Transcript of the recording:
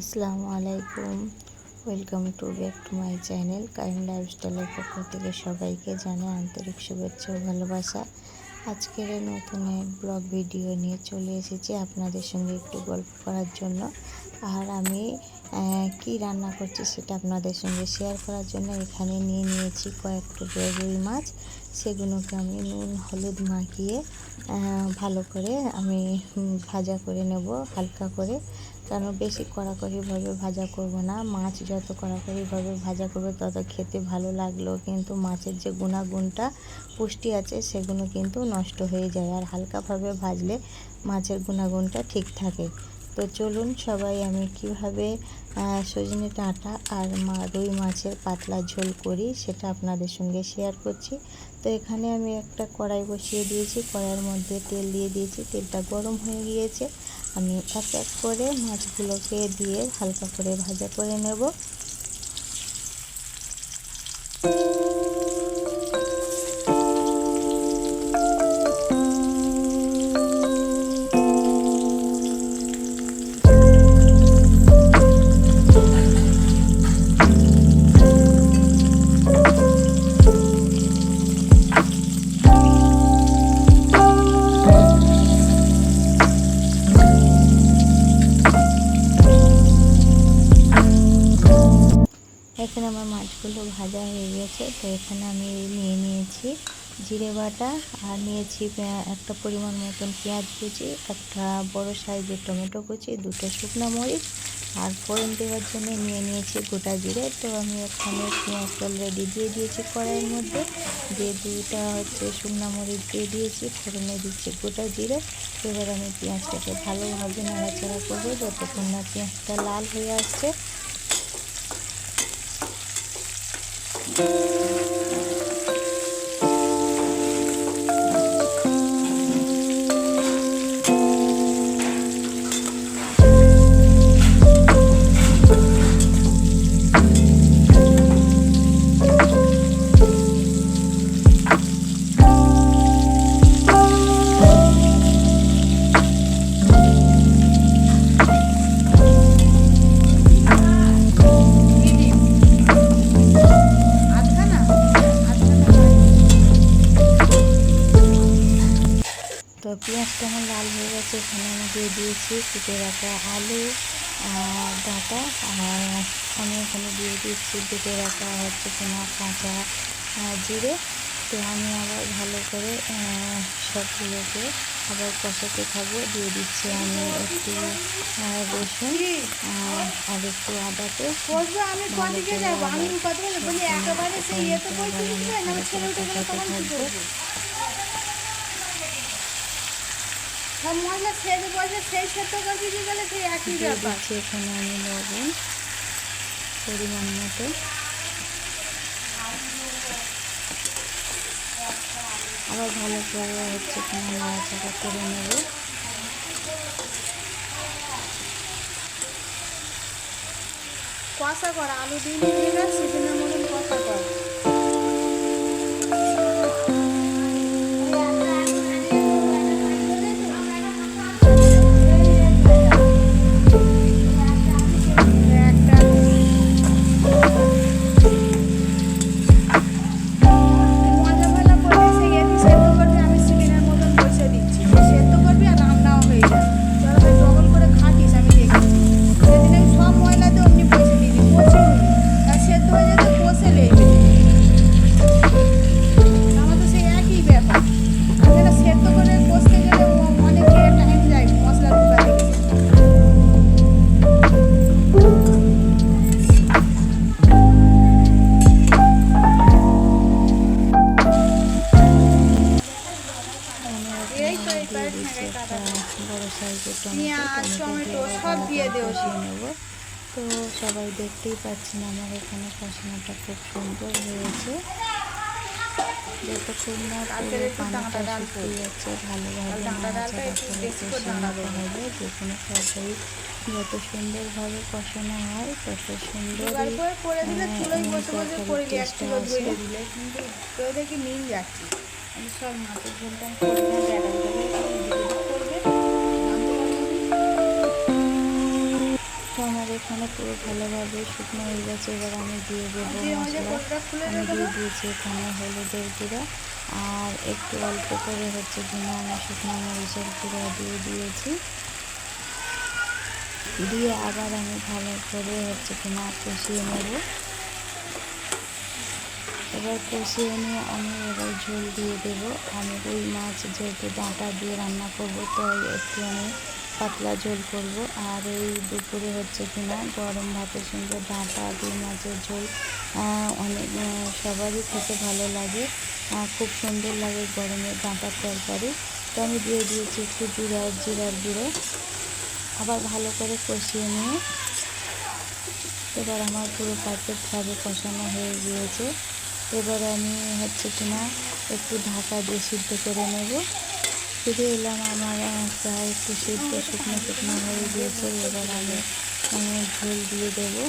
আসসালামু আলাইকুম welcome to back to my channel Qayyim লাইফস্টাইলের পক্ষ থেকে সবাইকে জানাই আন্তরিক শুভেচ্ছা ও ভালোবাসা। আজকের নতুন এক ব্লগ ভিডিও নিয়ে চলে এসেছি আপনাদের সঙ্গে একটু গল্প করার জন্য। আর আমি কি রান্না করছি সেটা আপনাদের সঙ্গে শেয়ার করার জন্য এখানে নিয়ে নিয়েছি কয়েক টুকরো রুই মাছ। সেগুলোকে আমি নুন, হলুদ মাখিয়ে ভালো করে আমি ভাজা করে নেব, হালকা করে। কারণ বেশি কড়াকড়িভাবে ভাজা করব না? মাছ যত কড়াকড়িভাবে ভাজা করবে, তত খেতে ভালো লাগল। কিন্তু মাছের যে গুণাগুণটা পুষ্টি আছে, সেগুলো কিন্তু নষ্ট হয়ে যায়। আর হালকাভাবে ভাজলে মাছের গুণাগুণটা ঠিক থাকে। তো চলুন সবাই, আমি কীভাবে সজনে ডাঁটা আর মা, রুই মাছের পাতলা ঝোল করি, সেটা আপনাদের সঙ্গে শেয়ার করছি। তো এখানে আমি একটা কড়াই বসিয়ে দিয়েছি। কড়াইয়ের মধ্যে তেল দিয়ে দিয়েছি। তেলটা গরম হয়ে গিয়েছে। আমি এক এক করে মাছগুলোকে দিয়ে হালকা করে ভাজা করে নেব। এখানে আমার মাছগুলো ভাজা হয়ে গেছে, তো এখানে আমি নিয়ে নিয়েছি জিরে বাটা আর নিয়েছি একটা পরিমাণ মতন পেঁয়াজ কুচি, একটা বড় সাইজের টমেটো কুচি, দুটো শুকনো মরিচ আর ফোড়ন দেওয়ার জন্য নিয়ে নিয়েছি গোটা জিরে। তো আমি এখানে পেঁয়াজ অলরেডি দিয়ে দিয়েছি কড়াইয়ের মধ্যে, দিয়ে দুটা হচ্ছে শুকনো মরিচ দিয়ে দিয়েছি, ফোড়নে দিচ্ছি গোটা জিরে। এবার আমি পেঁয়াজটাকে ভালোভাবে নাড়াচাড়া করব, যতক্ষণ না পেঁয়াজটা লাল হয়ে আসছে তো পেঁয়াজটা আমার লাল হয়ে গেছে, এখানে আমি দিয়ে দিয়েছি কুটে রাখা আলু ডাঁটা, আর আমি এখানে দিয়ে দিচ্ছি বেটে রাখা হচ্ছে কিনা কাঁচা জিরে। তো আমি আবার ভালো করে সবগুলোকে আবার কষাতে খাব। দিয়ে দিচ্ছি আমি একটু রসুন আর একটু বলে বলি, একেবারে সব মশলা সেরে বসে সেই সেদ্ধ করে দিতে গেলে সেই একই ব্যাপার। এখানে আমি লবণ পরিমাণ মতো। আবার ভালো করে হচ্ছে এখানে নাড়াচাড়া করে নেব। কষা করা আলু দিয়ে নিয়ে সিজনের একটা কাটা বড় সাইজের টমেটো সব দিয়ে নেব। তো সবাই দেখতেই পাচ্ছেন আমার এখানে কষানোটা খুব সুন্দর হয়েছে। যতক্ষণ না কালকের পানিটা শুকিয়ে যাচ্ছে ভালোভাবে। হবে। যে কোনো যত সুন্দরভাবে কষানো হয় তত কিন্তু কেউ দেখি মিল যাচ্ছে। সব মাছের ঝোলটা এখানে পুরো ভালোভাবে শুকনো হয়ে গেছে। এবার আমি দিয়ে দেবো দিয়ে মশলা। আমি দিয়ে দিয়েছি এখানে হলুদের গুঁড়ো। আর একটু অল্প করে হচ্ছে আমি শুকনো মরিচের গুঁড়ো দিয়ে দিয়েছি। দিয়ে আবার আমি ভালো করে হচ্ছে কিনা কষিয়ে নেব। এবার কষিয়ে নিয়ে আমি এবার ঝোল দিয়ে দেব। আমি রুই মাছ যেহেতু ডাঁটা দিয়ে রান্না করব তো একটু আমি পাতলা ঝোল করব। আর এই দুপুরে হচ্ছে কিনা গরম ভাতের সঙ্গে ডাঁটা রুই মাছের ঝোল অনেক সবারই খেতে ভালো লাগে। খুব সুন্দর লাগে গরমের ডাঁটার তরকারি। তো আমি দিয়ে দিয়েছি একটু জিরা, জিরার গুঁড়ো। আবার ভালো করে কষিয়ে নিয়ে এবার আমার পুরো পারফেক্টভাবে কষানো হয়ে গিয়েছে। এবার আমি হচ্ছে কিনা একটু ঢাকা দিয়ে সিদ্ধ করে নেব। ফিরে এলাম আমার প্রায় একটু সিদ্ধ শুকনো শুকনো হয়ে গিয়েছে। এবার আমি আমি ঝোল দিয়ে দেবো।